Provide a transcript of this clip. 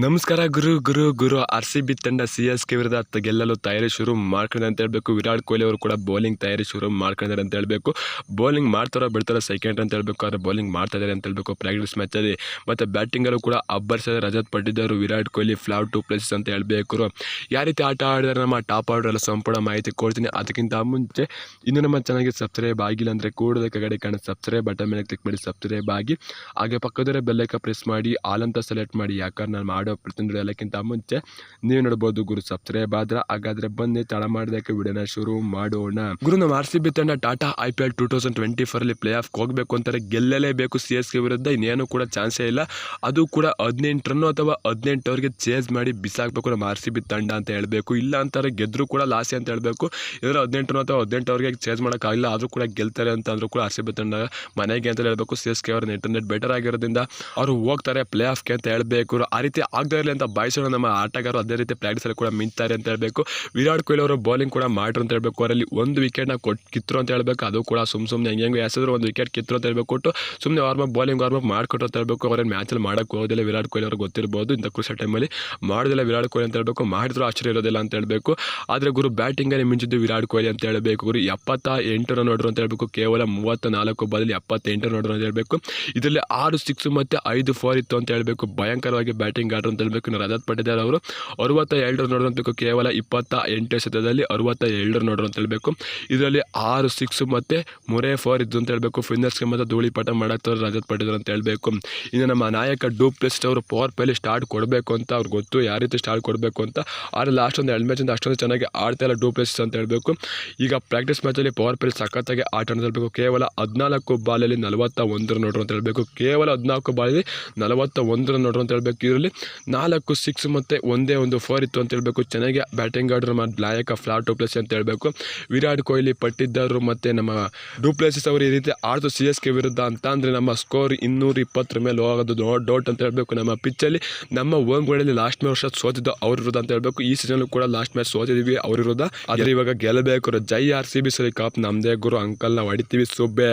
ನಮಸ್ಕಾರ ಗುರು ಗುರು ಗುರು. ಆರ್ ಸಿ ಬಿ ತಂಡ ಸಿ ಎಸ್ ಕೆ ವಿರುದ್ಧ ಗೆಲ್ಲಲು ತಯಾರಿ ಶುರು ಮಾಡ್ಕೊಂಡಿದೆ ಅಂತ ಹೇಳಬೇಕು. ವಿರಾಟ್ ಕೊಹ್ಲಿ ಅವರು ಕೂಡ ಬೌಲಿಂಗ್ ತಯಾರಿ ಶುರು ಮಾಡ್ಕೊಂಡಿದ್ದಾರೆ ಅಂತ ಹೇಳಬೇಕು. ಬೌಲಿಂಗ್ ಮಾಡ್ತಾರೋ ಬಿಡ್ತಾರೋ ಸೆಕೆಂಡ್ ಅಂತ ಹೇಳಬೇಕು. ಆದರೆ ಬೌಲಿಂಗ್ ಮಾಡ್ತಾ ಇದ್ದಾರೆ ಅಂತ ಹೇಳಬೇಕು ಪ್ರಾಕ್ಟೀಸ್ ಮ್ಯಾಚಲ್ಲಿ ಮತ್ತು ಬ್ಯಾಟಿಂಗಲ್ಲೂ ಕೂಡ ಅಬ್ಬರ್ಸದ Rajat Patidar Virat Kohli flow to places ಅಂತ ಹೇಳಬೇಕು. ಯಾವ ರೀತಿ ಆಟ ಆಡಿದ್ರೆ ನಮ್ಮ ಟಾಪ್ ಆರ್ಡರ್ ಎಲ್ಲ ಸಂಪೂರ್ಣ ಮಾಹಿತಿ ಕೊಡ್ತೀನಿ. ಅದಕ್ಕಿಂತ ಮುಂಚೆ ಇನ್ನು ನಮ್ಮ ಚೆನ್ನಾಗಿ ಸಬ್ಸ್ಕ್ರೈಬ್ ಆಗಿಲ್ಲ ಅಂದರೆ ಕೂಡಲೇ ಕಡೆ ಕಾಣ ಸಬ್ಸ್ಕ್ರೈಬ್ ಬಟನ್ ಮೇಲೆ ಕ್ಲಿಕ್ ಮಾಡಿ ಸಬ್ಸ್ಕ್ರೈಬ್ ಆಗಿ. ಹಾಗೆ ಪಕ್ಕದರೆ ಬೆಲ್ಲೈಕ ಪ್ರೆಸ್ ಮಾಡಿ. ಆಲ್ ಅಂತ ಸೆಲೆಕ್ಟ್ ಮಾಡಿ. ಯಾಕಂದ್ರೆ ನಾನು ಮಾಡೋ ಪ್ರತಿಯೊಂದು ಮುಂಚೆ ನೀವು ನೋಡ್ಬೋದು ಗುರು ಸಬ್ಸ್ಕ್ರೈಬ್ ಆದ್ರೆ ಹಾಗಾದ್ರೆ ಬನ್ನಿ, ತಡ ಮಾಡೋದಕ್ಕೆ ವಿಡಿಯೋನ ಶುರು ಮಾಡೋಣ. ಗುರು, ನಮ್ಮ ಆರ್ ಸಿ ಬಿ ತಂಡ Tata I P L two thousand twenty ಫೋರಲ್ಲಿ play off ಹೋಗಬೇಕು ಅಂತಾರೆ. ಗೆಲ್ಲಲೇಬೇಕು ಸಿ ಎಸ್ ಕೆ ವಿರುದ್ಧ, ಇನ್ನೇನು ಕೂಡ ಚಾನ್ಸೇ ಇಲ್ಲ. ಅದು ಕೂಡ ಹದಿನೆಂಟು ರನ್ನು ಅಥವಾ ಹದಿನೆಂಟು ಅವ್ರಿಗೆ ಚೇಸ್ ಮಾಡಿ ಬಿಸಾಕಬೇಕು ನಮ್ಮ ಆರ್ ಸಿ ಬಿ ತಂಡ ಅಂತ ಹೇಳಬೇಕು. ಇಲ್ಲ ಅಂತಾರೆ ಗೆದ್ದರೂ ಕೂಡ ಲಾಸಿ ಅಂತ ಹೇಳಬೇಕು. ಇದರ ಹದಿನೆಂಟು ಅಥವಾ ಹದಿನೆಂಟು ಅವ್ರಿಗೆ ಚೇಸ್ ಮಾಡೋಕ್ಕಾಗಿಲ್ಲ ಆದರೂ ಕೂಡ ಗೆಲ್ತಾರೆ ಅಂತ ಕೂಡ ಆರ್ ಸಿ ಬಿ ತಂಡ ಮನೆಗೆ ಅಂತ ಹೇಳಬೇಕು. ಸಿ ಎಸ್ ಕೆ ಅವ್ರ ನೆಟ್ ನೆಟ್ ಬೆಟರ್ ಆಗಿರೋದ್ರಿಂದ ಅವರು ಹೋಗ್ತಾರೆ ಪ್ಲೇ ಆಫ್ಗೆ ಅಂತ ಹೇಳಬೇಕು. ಆ ರೀತಿ ಆಗದೇ ಇರಲಿ ಅಂತ ಬಯಸೋಣ ನಮ್ಮ ಆಟಗಾರರು ಅದೇ ರೀತಿ ಪ್ರಾಕ್ಟೀಸಲ್ಲಿ ಕೂಡ ಮಿಂತಾರೆ ಅಂತ ಹೇಳಬೇಕು ವಿರಾಟ್ ಕೊಹ್ಲಿ ಅವರು ಬೌಲಿಂಗ್ ಕೂಡ ಮಾಡ್ರು ಅಂತ ಹೇಳಬೇಕು ಅವರಲ್ಲಿ ಒಂದು ವಿಕೆಟ್ನ ಕೊಟ್ಟು ಕಿತ್ತರು ಅಂತ ಹೇಳಬೇಕು ಅದು ಕೂಡ ಸುಮ್ಮ ಸುಮ್ಮನೆ ಹೆಂಗೆ ಹೆಂಗೆ ಒಂದು ವಿಕೆಟ್ ಕಿತ್ತರು ಅಂತ ಹೇಳಬೇಕು ಕೊಟ್ಟು ಸುಮ್ಮನೆ ವಾರ್ಮಪ್ ಬೌಲಿಂಗ್ ವಾರ್ಮಪ್ ಮಾಡಿಕೊಟ್ರು ಅಂತ ಹೇಳಬೇಕು ಅವ್ರೇನು ಮ್ಯಾಚಲ್ಲಿ ಮಾಡೋಕ್ಕೆ ಹೋಗೋದಿಲ್ಲ ವಿರಾಟ್ ಕೊಹ್ಲಿ ಅವ್ರಿಗೆ ಗೊತ್ತಿರ್ಬೋದು ಇಂಥ ಕೃಷಿ ಟೈಮಲ್ಲಿ ಮಾಡೋದಿಲ್ಲ ವಿರಾಟ್ ಕೊಹ್ಲಿ ಅಂತ ಹೇಳಬೇಕು ಮಾಡಿದ್ರು ಆಶ್ಚರ್ಯ ಇರೋದಿಲ್ಲ ಅಂತ ಹೇಳಬೇಕು ಆದರೆ ಗುರು ಬ್ಯಾಟಿಂಗಲ್ಲಿ ಮಿಂಚಿದ್ದು ವಿರಾಟ್ ಕೊಹ್ಲಿ ಅಂತ ಹೇಳಬೇಕು ಗುರು ಎಪ್ಪತ್ತ ಎಂಟು ರನ್ ನೋಡ್ರು ಅಂತ ಹೇಳಬೇಕು ಕೇವಲ ಮೂವತ್ತ ನಾಲ್ಕು ಬದಲು ಎಪ್ಪತ್ತೆಂಟು ನೋಡ್ರು ಅಂತ ಹೇಳಬೇಕು ಇದರಲ್ಲಿ ಆರು ಸಿಕ್ಸ್ ಮತ್ತು ಐದು ಫೋರ್ ಇತ್ತು ಅಂತ ಹೇಳಬೇಕು ಭಯಂಕರವಾಗಿ ಬ್ಯಾಟಿಂಗ್ ಆಡ್ರು ಅಂತ ಹೇಳ್ಬೇಕು, ಇನ್ನು ರಜತ್ ಪಟ್ಟಿದಾರ್ ಅವರು? ಅರವತ್ತ ಎರಡು ನೋಡ್ರು ಕೇವಲ ಇಪ್ಪತ್ತ ಎಂಟು ಶತದಲ್ಲಿ ಅರವತ್ತ ಎರಡು ನೋಡ್ರು ಅಂತ ಹೇಳಬೇಕು. ಇದರಲ್ಲಿ ಆರು ಸಿಕ್ಸ್ ಮತ್ತು ಮೂರೇ ಫೋರ್ ಇದ್ದು ಅಂತ ಹೇಳಬೇಕು. ಫಿನ್ನರ್ಸ್ಗೆ ಮತ್ತು ಧೂಳಿಪಾಠ ಮಾಡಾಕ್ತವ್ರು ರಜತ್ ಪಟ್ಟಿದಾರ್ ಅಂತ ಹೇಳಬೇಕು. ಇನ್ನು ನಮ್ಮ ನಾಯಕ ಡೂಪ್ ಪ್ಲೆಸ್ಟ್ ಅವರು ಪವರ್ ಪೇಲಿ ಸ್ಟಾರ್ಟ್ ಕೊಡಬೇಕು ಅಂತ ಅವ್ರಿಗೆ ಗೊತ್ತು ಯಾವ ರೀತಿ ಸ್ಟಾರ್ಟ್ ಕೊಡಬೇಕು ಅಂತ. ಆದರೆ ಲಾಸ್ಟ್ ಒಂದು ಎರಡು ಮ್ಯಾಚಿಂದ ಅಷ್ಟೊಂದು ಚೆನ್ನಾಗಿ ಆಡ್ತಾ ಇಲ್ಲ ಡೂಪ್ ಅಂತ ಹೇಳಬೇಕು. ಈಗ ಪ್ರಾಕ್ಟೀಸ್ ಮ್ಯಾಚಲ್ಲಿ ಪವರ್ ಪೇಲಿ ಸಖತ್ತಾಗಿ ಆಟ ಅಂತ ಹೇಳಬೇಕು ಕೇವಲ ಹದಿನಾಲ್ಕು ಬಾಲಲ್ಲಿ ನಲವತ್ತ ಒಂದರ ನೋಡ್ರು ಅಂತ ಹೇಳಬೇಕು. ಕೇವಲ ಹದಿನಾಲ್ಕು ಬಾಲಲ್ಲಿ ನಲವತ್ತ ಒಂದರ ನೋಡ್ರು ಅಂತ ಹೇಳಬೇಕು. ಇದರಲ್ಲಿ ನಾಲ್ಕು ಸಿಕ್ಸ್ ಮತ್ತು ಒಂದೇ ಒಂದು ಫೋರ್ ಇತ್ತು ಅಂತ ಹೇಳಬೇಕು. ಚೆನ್ನಾಗಿ ಬ್ಯಾಟಿಂಗ್ ಆರ್ಡರ್ ಮಾಡಿ ಲಾಯಕ ಫ್ಲಾಟ್ ಪ್ಲೇಸ್ ಅಂತ ಹೇಳಬೇಕು. ವಿರಾಟ್ ಕೊಹ್ಲಿ ಪಟ್ಟಿದ್ದರು ಮತ್ತು ನಮ್ಮ ಡೂಪ್ಲೇಸಿಸ್ ಅವರು ಈ ರೀತಿ ಆಡ್ತು ಸಿ ಎಸ್ ಕೆ ವಿರುದ್ಧ ಅಂತ ಅಂದರೆ ನಮ್ಮ ಸ್ಕೋರ್ ಇನ್ನೂರ ಇಪ್ಪತ್ತರ ಮೇಲೆ ಹೋಗೋದು ಡೌಟ್ ಅಂತ ಹೇಳಬೇಕು. ನಮ್ಮ ಪಿಚ್ಚಲ್ಲಿ ನಮ್ಮ ಓಮ್ ಗೋಡಲ್ಲಿ ಲಾಸ್ಟ್ ವರ್ಷ ಸೋತಿದ್ದು ಅವ್ರ ವಿರುದ್ಧ ಅಂತ ಹೇಳಬೇಕು. ಈ ಸೀಸನ್ ಕೂಡ ಲಾಸ್ಟ್ ಮ್ಯಾಚ್ ಸೋತಿದ್ದೀವಿ ಅವ್ರ ವಿರುದ್ಧ. ಆದರೆ ಇವಾಗ ಗೆಲ್ಲಬೇಕು ಜೈ ಆರ್ ಸಿ ಬಿ ಸರಿ ಕಾಪ್ ನಮ್ಮದೇ ಗುರು. ಅಂಕಲ್ನ ಹೊಡಿತೀವಿ. ಸುಬ್ಬೆ.